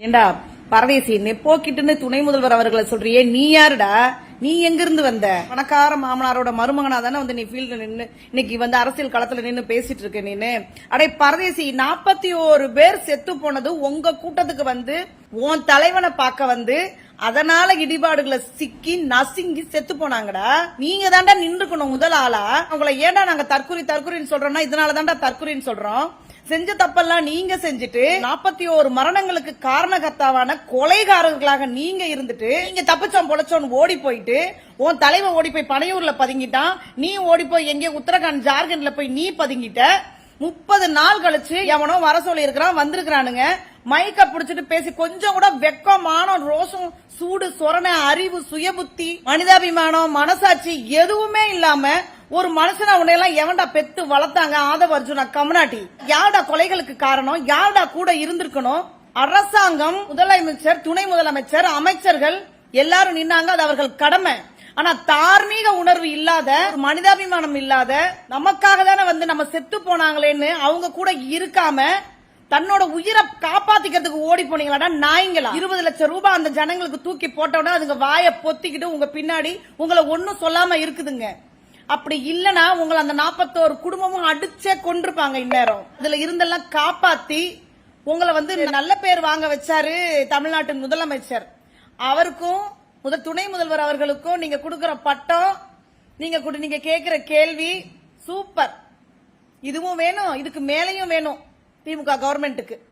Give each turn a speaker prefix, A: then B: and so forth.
A: ஏண்டா பரதேசி நெப்போக்கிட்டுன்னு துணை முதல்வர் அவர்களை சொல்றியே நீ யாருடா? நீ எங்கிருந்து வந்த? பணக்கார மாமனாரோட மருமகனா தானே வந்து நீ ஃபீல்ட்ல நின்னு இன்னைக்கு வந்து அரசியல் களத்துல நின்னு பேசிட்டு இருக்க நீனு. அடே பரதேசி நாற்பத்தி ஓரு பேர் செத்து போனது உங்க கூட்டத்துக்கு வந்து உன் தலைவனை பார்க்க வந்து அதனால இடிபாடுகளை சிக்கி நசுங்கி செத்து போனாங்கடா. நீங்க தாண்டா நின்றுக்கணும் முதல் ஆளா? உங்களை ஏன்டா நாங்க தற்கொலை தற்கொலைன்னு சொல்றோம்னா இதனால தாண்டா தற்கொலைன்னு சொல்றோம். செஞ்ச தப்பெல்லாம் நீங்க செஞ்சுட்டு நாற்பத்தி ஓரு மரணங்களுக்கு காரணகர்த்தாவான கொலைகாரர்களாக நீங்க இருந்துட்டு நீங்க தப்பிச்சோம் பொழைச்சோன்னு ஓடி போயிட்டு உன் தலைவன் ஓடி போய் பனையூர்ல பதுங்கிட்டான் நீ ஓடி போய் எங்கே உத்தரகாண்ட் ஜார்க்கண்ட்ல போய் நீ பதுங்கிட்ட முப்பது நாள் கழிச்சு எவனோ வர சொல்லி இருக்கிறான் வந்திருக்கிறானுங்க. மைக்க புடிச்சிட்டு பேசி கொஞ்சம் கூட வெக்கமான ரோசம் சூடு சொரண அறிவு சுயபுத்தி மனிதாபிமானம் மனசாட்சி எதுவுமே இல்லாம ஒரு மனுஷனா உன்னையெல்லாம் எவன்டா பெத்து வளர்த்தாங்க ஆதவ அர்ஜுனா கம்னாட்டி? யாருடா கொலைகளுக்கு காரணம்? யாருடா கூட இருந்திருக்கணும்? அரசாங்கம் முதலமைச்சர் துணை முதலமைச்சர் அமைச்சர்கள் எல்லாரும் நின்னாங்க அது அவர்கள் கடமை. ஆனா தார்மீக உணர்வு இல்லாத மனிதாபிமானம் இல்லாத நமக்காக தானே வந்து நம்ம செத்து போனாங்களேன்னு அவங்க கூட இருக்காம தன்னோட உயிரை காப்பாத்திக்கிறதுக்கு ஓடி போனீங்களாடா நாய்ங்களா? இருபது லட்சம் ரூபாய் அந்த ஜனங்களுக்கு தூக்கி போட்டோன்னா அதுங்க வாயை பொத்திக்கிட்டு உங்க பின்னாடி உங்களை ஒன்னும் சொல்லாம இருக்குதுங்க. அப்படி இல்லனா உங்களை அந்த நாற்பத்தோரு குடும்பமும் அடிச்சே கொண்டிருப்பாங்க இந்நேரம். இதுல இருந்தெல்லாம் காப்பாத்தி உங்களை வந்து நல்ல பேர் வாங்க வச்சாரு தமிழ்நாட்டின் முதலமைச்சர். அவருக்கும் முதல் துணை முதல்வர் அவர்களுக்கும் நீங்க கொடுக்கிற பட்டம் நீங்க நீங்க கேட்கிற கேள்வி சூப்பர். இதுவும் வேணும் இதுக்கு மேலையும் வேணும் திமுக கவர்மெண்ட்டுக்கு.